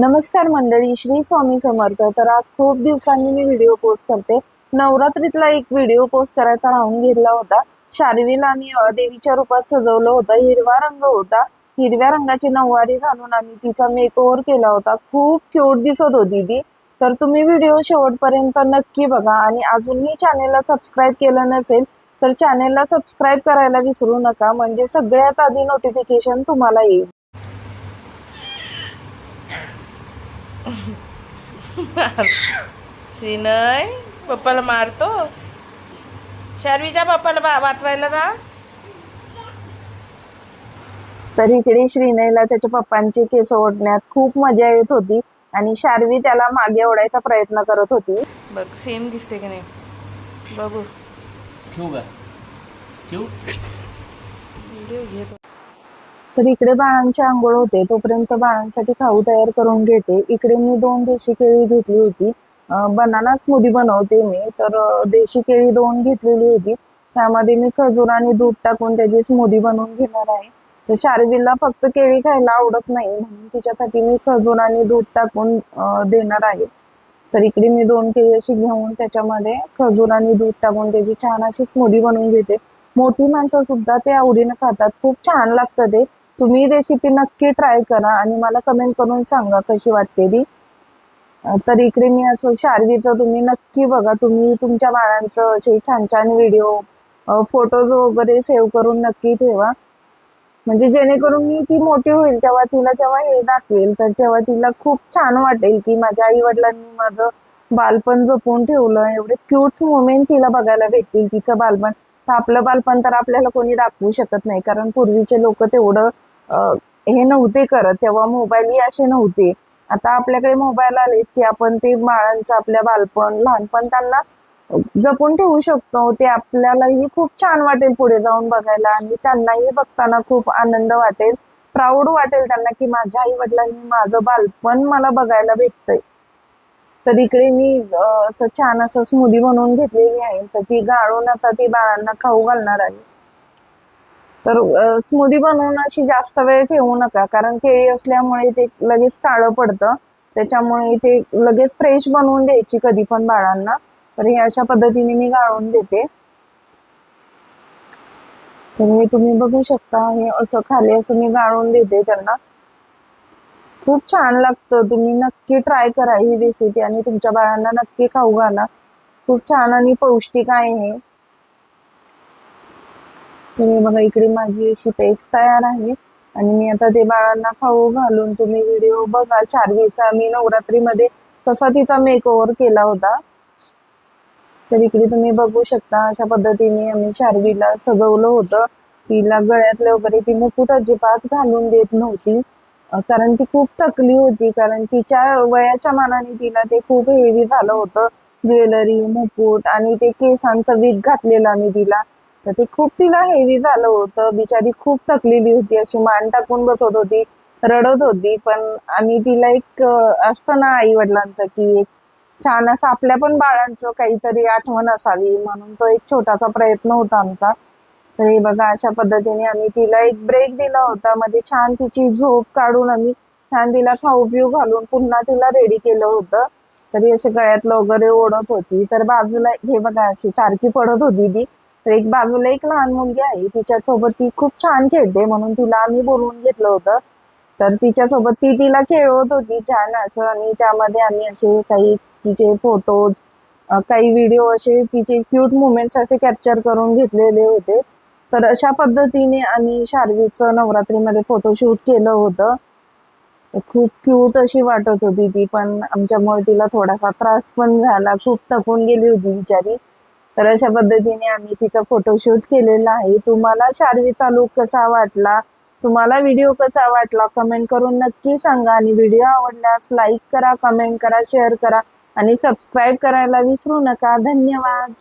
नमस्कार मंडळी श्री स्वामी समर्थ. तर आज खूप दिवसांनी मी व्हिडिओ पोस्ट करते. नवरात्रीतला एक व्हिडिओ पोस्ट करायचा राहून घेतला होता. शार्वीला आम्ही देवीच्या रूपात सजवलं होतं. हिरवा रंग होता. हिरव्या रंगाची नऊवारी घालून आम्ही तिचा मेकओव्हर केला होता. खूप क्यूट दिसत होती ती. तर तुम्ही व्हिडिओ शेवटपर्यंत नक्की बघा. आणि अजूनही चॅनेलला सबस्क्राईब केलं नसेल तर चॅनेलला सबस्क्राईब करायला विसरू नका. म्हणजे सगळ्यात आधी नोटिफिकेशन तुम्हाला येईल. श्रीनय पप्पाला मारतो. शार्वीच्या पप्पाला वा- वाचवायला ना तर इकडे श्रीनयला त्याच्या पप्पांची केस ओढण्यात खूप मजा येत होती आणि शार्वी त्याला मागे ओढायचा प्रयत्न करत होती. बघ सेम दिसते की नाही. बघू. ठेवू का? ठेवू? व्हिडिओ घेतो. तर इकडे बाळांचे आंघोळ होते तोपर्यंत बाळांसाठी खाऊ तयार करून घेते. इकडे मी दोन देशी केळी घेतली होती. बनाना स्मूदी बनवते मी तर देशी केळी दोन घेतलेली होती. त्यामध्ये मी खजूर आणि दूध टाकून त्याची स्मूदी बनवून घेणार आहे. तर शार्वीला फक्त केळी खायला आवडत नाही म्हणून तिच्यासाठी मी खजूर आणि दूध टाकून देणार आहे. तर इकडे मी दोन केळी अशी घेऊन त्याच्यामध्ये खजूर आणि दूध टाकून त्याची छान अशी स्मूदी बनवून घेते. मोठी माणसं सुद्धा ते आवडीनं खातात. खूप छान लागतं ते. तुम्ही रेसिपी नक्की ट्राय करा आणि मला कमेंट करून सांगा कशी वाटते ती. तर इकडे मी असं शार्वीचं तुम्ही नक्की बघा. तुम्ही तुमच्या बाळांचं असे छान छान व्हिडिओ फोटोज वगैरे सेव्ह करून नक्की ठेवा. म्हणजे जेणेकरून मी ती मोठी होईल तेव्हा तिला जेव्हा हे दाखवेल तर तेव्हा तिला खूप छान वाटेल की माझ्या आई वडिलांनी माझं बालपण जपून ठेवलं. एवढे क्यूट मुमेंट तिला बघायला भेटतील. तिचं बालपण तर आपलं बालपण तर आपल्याला कोणी दाखवू शकत नाही. कारण पूर्वीचे लोक तेवढं हे नव्हते करत तेव्हा मोबाईलही असे नव्हते. आता आपल्याकडे मोबाईल आलेत की आपण ते बाळांचं आपल्या बालपण लहानपण त्यांना जपून ठेवू शकतो. ते आपल्यालाही खूप छान वाटेल पुढे जाऊन बघायला आणि त्यांनाही बघताना खूप आनंद वाटेल प्राऊड वाटेल त्यांना की माझ्या आई वडिलांनी माझं बालपण मला बघायला भेटतंय. तर इकडे मी असं छान असं स्मूदी बनवून घेतलेली आहे. तर ती गाळून आता ती बाळांना खाऊ घालणार आहे. तर स्मूदी बनवून अशी जास्त वेळ ठेवू नका. कारण केळी असल्यामुळे ते लगेच काळं पडतं. त्याच्यामुळे ते लगेच फ्रेश बनवून द्यायची कधी पण बाळांना. तर हे अशा पद्धतीने मी गाळून देते. तर हे तुम्ही बघू शकता हे असं खाली असं मी गाळून देते त्यांना. खूप छान लागतं. तुम्ही नक्की ट्राय करा ही रेसिपी आणि तुमच्या बाळांना नक्की खाऊ घाला. खूप छान आणि पौष्टिक आहे हे. तुम्ही बघा इकडे माझी अशी पेस्ट तयार आहे. आणि मी आता ते बाळांना खाऊ घालून तुम्ही व्हिडिओ बघा. शार्वीचा मी नवरात्रीमध्ये कसा तिचा मेकओव्हर केला होता. तर इकडे तुम्ही बघू शकता अशा पद्धतीने आम्ही शार्वीला सजवलं होतं. तिला गळ्यातले वगैरे ती मुकुट अजिबात घालून देत नव्हती. कारण ती खूप थकली होती. कारण तिच्या वयाच्या मानाने तिला ते खूप हेवी झालं होतं. ज्वेलरी मुकुट आणि ते केसांचं विग घातलेलं आम्ही तिला. तर ते खूप तिला हेवी झालं होतं. बिचारी खूप थकलेली होती. अशी मान टाकून बसत होती. रडत होती. पण आम्ही तिला एक असतं ना आई वडिलांचं की एक छान असं आपल्या पण बाळांचं काहीतरी आठवण असावी म्हणून तो एक छोटासा प्रयत्न होता आमचा. तर हे बघा अशा पद्धतीने आम्ही तिला एक ब्रेक दिला होता. मध्ये छान तिची झोप काढून आम्ही छान तिला खाऊ पिऊ घालून पुन्हा तिला रेडी केलं होतं. तरी असे गळ्यातलं वगैरे ओढत होती. तर बाजूला हे बघा अशी सारखी पडत होती ती. तर एक बाजूला एक लहान मुलगी आहे. तिच्यासोबत ती खूप छान खेळते म्हणून तिला आम्ही बोलवून घेतलं होतं. तर तिच्यासोबत ती तिला खेळवत होती छान असं आणि त्यामध्ये आम्ही असे काही तिचे फोटोज काही व्हिडिओ असे तिचे क्यूट मुमेंट्स असे कॅप्चर करून घेतलेले होते. तर अशा पद्धतीने आम्ही शार्वीचं नवरात्रीमध्ये फोटोशूट केलं होतं. खूप क्यूट अशी वाटत होती ती पण आमच्यामुळे तिला थोडासा त्रास पण झाला. खूप थकून गेली होती बिचारी. तर अशा पद्धतीने आम्ही तिचा फोटोशूट केलेला आहे. तुम्हाला शार्वीचा लुक कसा वाटला? तुम्हाला व्हिडिओ कसा वाटला? कमेंट करून नक्की सांगा. आणि व्हिडिओ आवडल्यास लाईक करा कमेंट करा शेअर करा. आणि सबस्क्राईब करायला विसरू नका. धन्यवाद.